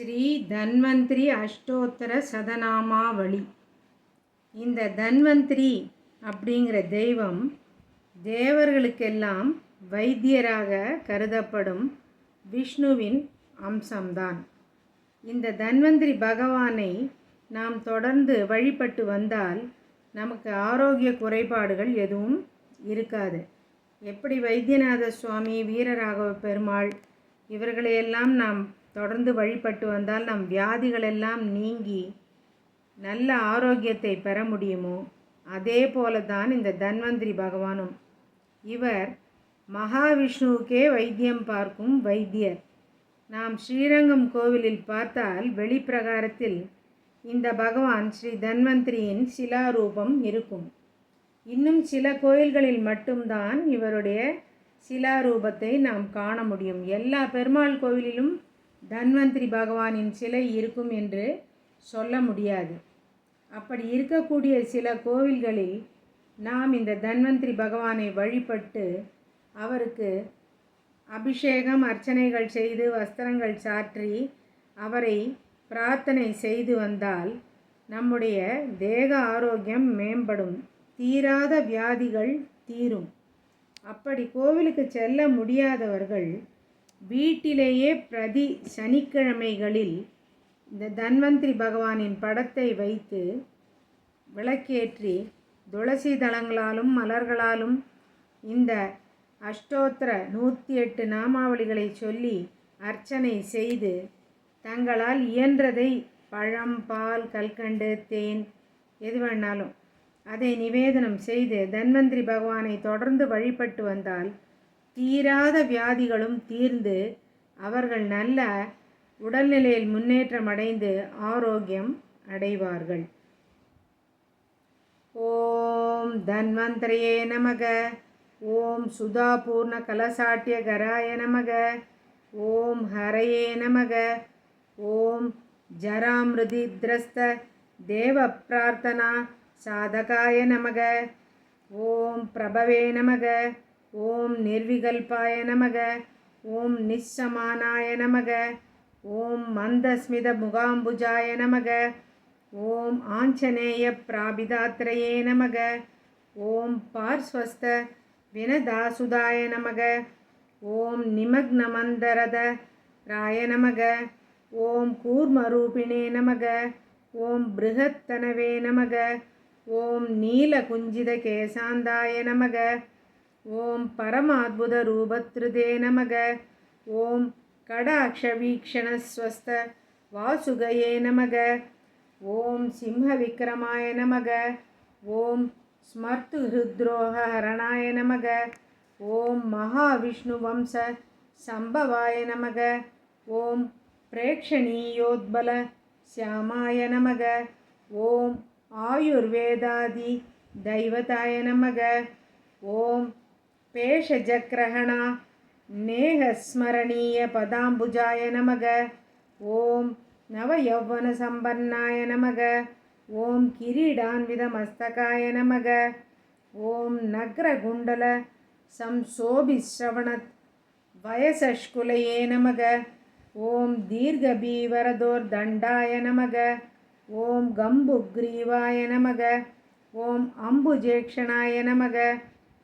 ஸ்ரீ தன்வந்திரி அஷ்டோத்தர சதநாமாவளி. இந்த தன்வந்திரி அப்படிங்கிற தெய்வம் தேவர்களுக்கெல்லாம் வைத்தியராக கருதப்படும் விஷ்ணுவின் அம்சம்தான். இந்த தன்வந்திரி பகவானை நாம் தொடர்ந்து வழிபட்டு வந்தால் நமக்கு ஆரோக்கிய குறைபாடுகள் எதுவும் இருக்காது. எப்படி வைத்தியநாத சுவாமி வீரராகவ பெருமாள் இவர்களையெல்லாம் நாம் தொடர்ந்து வழிபட்டு வந்தால் நம் வியாதிகளெல்லாம் நீங்கி நல்ல ஆரோக்கியத்தை பெற முடியுமோ? அதே போல தான் இந்த தன்வந்திரி பகவானும். இவர் மகாவிஷ்ணுவுக்கே வைத்தியம் பார்க்கும் வைத்தியர். நாம் ஸ்ரீரங்கம் கோவிலில் பார்த்தால் வெளிப்பிரகாரத்தில் இந்த பகவான் ஸ்ரீ தன்வந்திரியின் சிலாரூபம் இருக்கும். இன்னும் சில கோயில்களில் மட்டும்தான் இவருடைய சிலாரூபத்தை நாம் காண முடியும். எல்லா பெருமாள் கோவிலிலும் தன்வந்திரி பகவானின் சிலை இருக்கும் என்று சொல்ல முடியாது. அப்படி இருக்கக்கூடிய சில கோவில்களில் நாம் இந்த தன்வந்திரி பகவானை வழிபட்டு அவருக்கு அபிஷேகம் அர்ச்சனைகள் செய்து வஸ்திரங்கள் சாற்றி அவரை பிரார்த்தனை செய்து வந்தால் நம்முடைய தேக ஆரோக்கியம் மேம்படும். தீராத வியாதிகள் தீரும். அப்படி கோவிலுக்கு செல்ல முடியாதவர்கள் வீட்டிலேயே பிரதி சனிக்கிழமைகளில் இந்த தன்வந்திரி பகவானின் படத்தை வைத்து விளக்கேற்றி துளசி தளங்களாலும் மலர்களாலும் இந்த அஷ்டோத்திர நூற்றி எட்டு நாமாவளிகளை சொல்லி அர்ச்சனை செய்து தங்களால் இயன்றதை பழம் பால் கல்கண்டு தேன் எது வேணாலும் அதை நிவேதனம் செய்து தன்வந்திரி பகவானை தொடர்ந்து வழிபட்டு வந்தால் தீராத வியாதிகளும் தீர்ந்து அவர்கள் நல்ல உடல்நிலையில் முன்னேற்றம் அடைந்து ஆரோக்கியம் அடைவார்கள். ஓம் தன்வந்திரையே நமக. ஓம் சுதா பூர்ண கலசாட்டிய கராய நமக. ஓம் ஹரையே நமக. ஓம் ஜராமிருதித்ரஸ்த தேவ பிரார்த்தனா சாதகாய நமக. ஓம் பிரபவே நமக. ஓம் நிர்விகல்பாய நமக ஓம் நிஸ்ஸமானாய நமக ஓம் மந்தஸ்மித முகாம்புஜாய நமக ஓம் ஆஞ்சநேய பிராபிதாத்ரயே நமக ஓம் பார்ஸ்வஸ்த வினதாசுதாய நமக ஓம் நிமக்னமந்தரத ராய நமக ஓம் கூர்மரூபிணே நமக ஓம் பிருகத்தனவே நமக ஓம் நீலகுஞ்சித கேசாந்தாய நமக ஓம் பரமாத்புத ரூபத்ருதே நமக. ஓம் கடாட்சவீக்ஷணஸ்வஸ்த வாசுகையே நமக. ஓம் சிம்ம சிம்ஹவிக்ரமாய நமக. ஓம் ஸ்மர்த்து ஹிருத்ரோக ஹரணாய நமக. ஓம் மகாவிஷ்ணு வம்ச சம்பவாய நமக. ஓம் பிரேக்ஷணீயோத்பல சியாமாய நமக. ஓம் ஆயுர்வேதாதி தைவதாய நமக. ஓம் பேஷஜக்ரஹணா நேகஸ்மரணீய பதாம்புஜாய நமக. ஓம் நவயௌவனசம்பன்னாய நமக. ஓம் கிரீடான்விதமஸ்தகாய நமக. ஓம் நக்ரகுண்டல சம்சோபிஸ்ரவணத் வயசஷ்குலயே நமக. ஓம் தீர்கபீவரதோர்தண்டாய நமக. ஓம் கம்புக்ரீவாய நமக.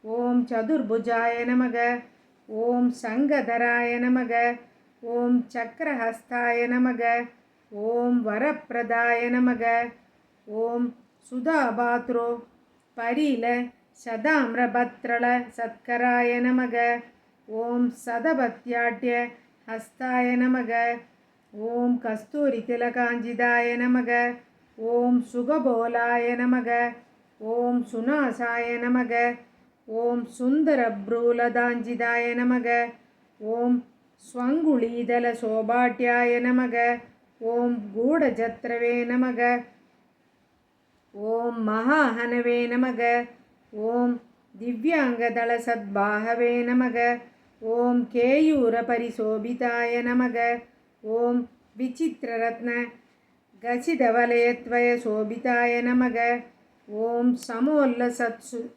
ஓம் சதுர்புஜாய நமக. ஓம் சங்கதராய நமக. ஓம் சக்கரஹஸ்தாய நமக. ஓம் வரப்பிரதாய நமக. ஓம் சுதாபாத்ரோ பரில சதாமிரபத்ரள சத்கராய நமக. ஓம் சதபத்யாட்ய ஹஸ்தாய நமக. ஓம் கஸ்தூரி திலகாஞ்சிதாய நமக. ஓம் சுகபோலாய நமக. ஓம் சுனாசாய நமக. ஓம் சுந்தரப்ரூலதாஞ்சிதாய நமக. ஓம் ஸ்வங்குளீதல சோபாட்யாய நமக. ஓம் கூடஜத்ரவே நமக. ஓம் மகாஹனவே நமக. ஓம் திவ்யாங்கதள சத்பாகவே நமக. ஓம் கேயூர பரிசோபிதாய நமக. ஓம் விசித்திரரத்ன கசிதவலயத்வய சோபிதாய நமக. ஓம் சமோல்லசத்சு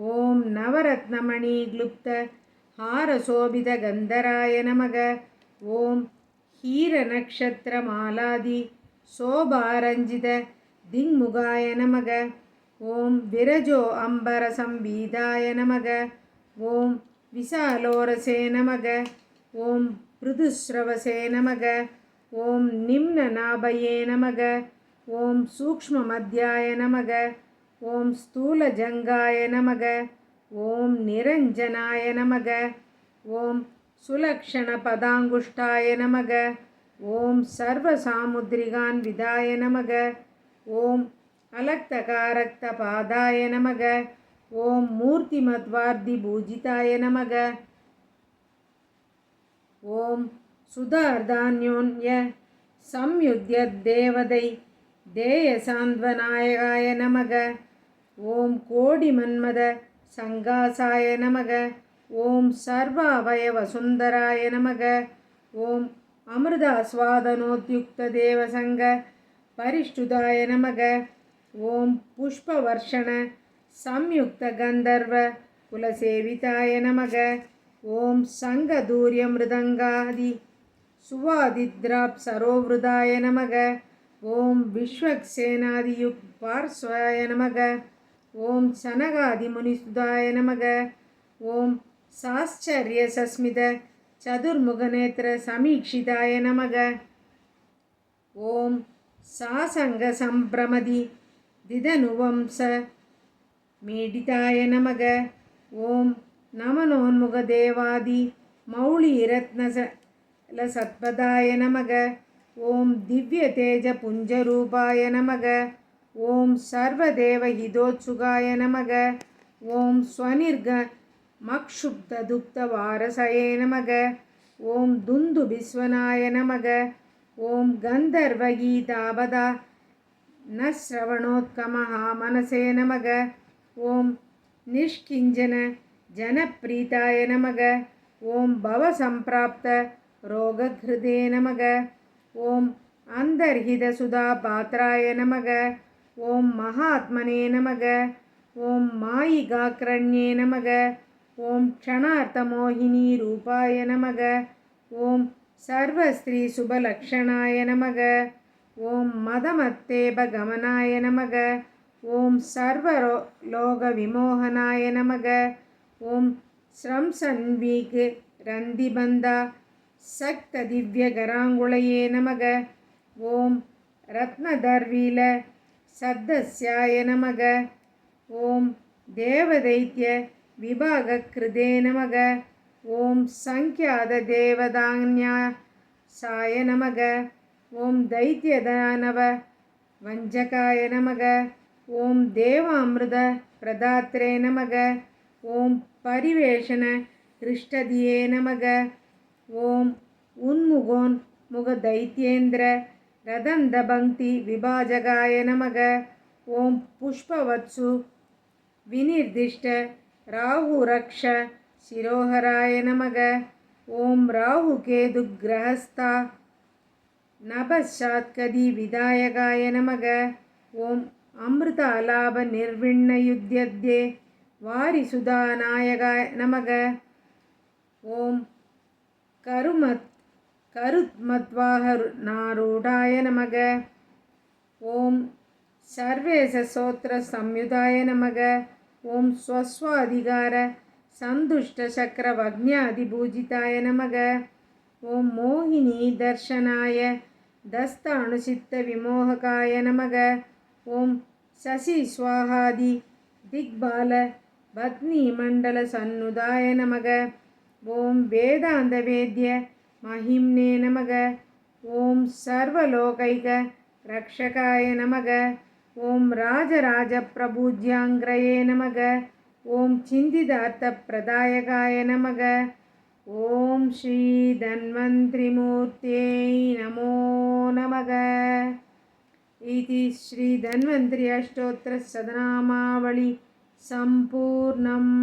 ஓம் நவரத்னமணி க்ளுப்த ஹாரசோபித கந்தராய நமக. ஓம் ஹீரநக்ஷத்திரமாலாதி சோபாரஞ்சித திங்முகாய நமக. ஓம் விரஜோ அம்பரசம்பீதாய நமக. ஓம் விசாலோரசே நமக. ஓம் பிருதுஸ்ரவசே நமக. ஓம் நிம்னநாபயே நமக. ஓம் சூக்மமத்தியாய நமக. हीरनक्षत्रमालादि शोभारञ्जित दिङ्मुगाय नमः ॐ विरजो अम्बरसंवीदाय नमः ॐ विशालोरसे नमः ॐ पृथुश्रवसे नमः ॐ निम्ननाभये नमः ॐ सूक्ष्ममध्याय नमः ॐ स्थूलजङ्गाय नमः ॐ निरञ्जनाय नमः ॐ सुलक्षणपदाङ्गुष्ठाय नमः ஓம் கோடி மன்மத சங்காசாய நமக. ஓம் சர்வ அவயவ சுந்தராய நமக. ஓம் அமிர்தாஸ்வாதனோத்யுக்த தேவசங்க பரிஷ்டுதாய நமக. ஓம் புஷ்பவர்ஷண சம்யுக்த கந்தர்வ குலசேவிதாய நமக. ஓம் சங்கதூரிய மிருதங்காதி சுவாதித்ராப் சரோவருதாய நமக. ஓம் விஸ்வக்சேனாதியுக் பார்ஸ்வாய நமக. ஓம் சனகாதிமுனிசுதாய நமக. ஓம் சாஸ்ச்சரிய சஸ்மித சதுர்முகநேத்திர சமீட்சிதாய நமக. ஓம் சாசங்க சம்பிரமதி திதனுவம்ச மேடிதாய நமக. ஓம் நமனோன்முகதேவாதி மௌளிரத்ன சத்பதாய நமக. ஓம் திவ்ய தேஜ புஞ்சரூபாய நமக. ॐ दिव्यतेजपुञ्जरूपाय नमः ॐ सर्वदेवहितोत्सुकाय नमः ॐ स्वनिर्ग मक्षुब्धदुग्धवारसये नमः ॐ दुन्दुभिस्वनाय नमः ॐ गन्धर्वगीतावदा न श्रवणोत्कमः मनसे नमः ॐ निष्किञ्जन जनप्रीताय नमः ॐ भवसम्प्राप्तरोगघृते नमः ॐ अन्तर्हितसुधापात्राय ஓம் மகாத்மனே நமக. ஓம் மாயிகாக்கிரண்யே நமக. ஓம் க்ஷணார்த்தமோகினி ரூபாய நமக. ஓம் சர்வஸ்ரீ சுபலக்ஷணாய நமக. ஓம் மதமத்தேபகமனாய நமக. ஓம் சர்வரோ லோக விமோகனாய நமக. ஓம் ஸ்ரம் சன்வீக்கு ரந்திபந்தா. சக்த திவ்யகராங்குளையே நமக. ஓம் ரத்னதர்வீல சத்தஸ்யாய நமக. ஓம் தேவதைத்ய விபாக கிருதே நமக. ஓம் சங்கியாத தேவதான்யா சாய நமக. ஓம் தைத்தியதானவ வஞ்சகாய நமக. ஓம் தேவாமிருத பிரதாத்ரே நமக. ஓம் பரிவேஷண ஹிருஷ்டதியே நமக. ஓம் உன்முகோன் முக தைத்தியேந்திர उन्मुखोन्मुखदैत्येन्द्र रदन्तपङ्क्तिविभाजकाय नमः ॐ पुष्पवत्सु विनिर्दिष्ट राहुरक्ष शिरोहराय नमः ॐ राहुकेतुग्रहस्था नभश्चात्कदिविधायकाय नमः ॐ अमृतालाभनिर्विण्णयुध्यद्ये वारिसुधानायकाय नमः ॐ करुमत् கருத்மத்வாகருணாரூடாய நமக. ஓம் சர்வேசோத்திர சம்யுதாய நமக. ஓம் ஸ்வஸ்வ அதிகார சந்துஷ்டசக்கரவக்ஞாதிபூஜிதாய நமக. ஓம் மோகினி தர்ஷனாய தஸ்த அணுசித்த விமோககாய நமக. ஓம் சசி ஸ்வாகாதி திக்பால பத்னி மண்டல சன்னுதாய நமக. ஓம் வேதாந்த வேத்ய महिम्ने नमः ॐ सर्वलोकैकरक्षकाय नमः ॐ राजराजप्रभुज्याङ्ग्रये नमः ॐ चिन्तितार्थप्रदायकाय नमः ॐ श्रीधन्वन्त्रिमूर्त्यै नमो नमः ಈ इति श्रीधन्वन्तरि अष्टोत्तरशतनामावळि सम्पूर्णम्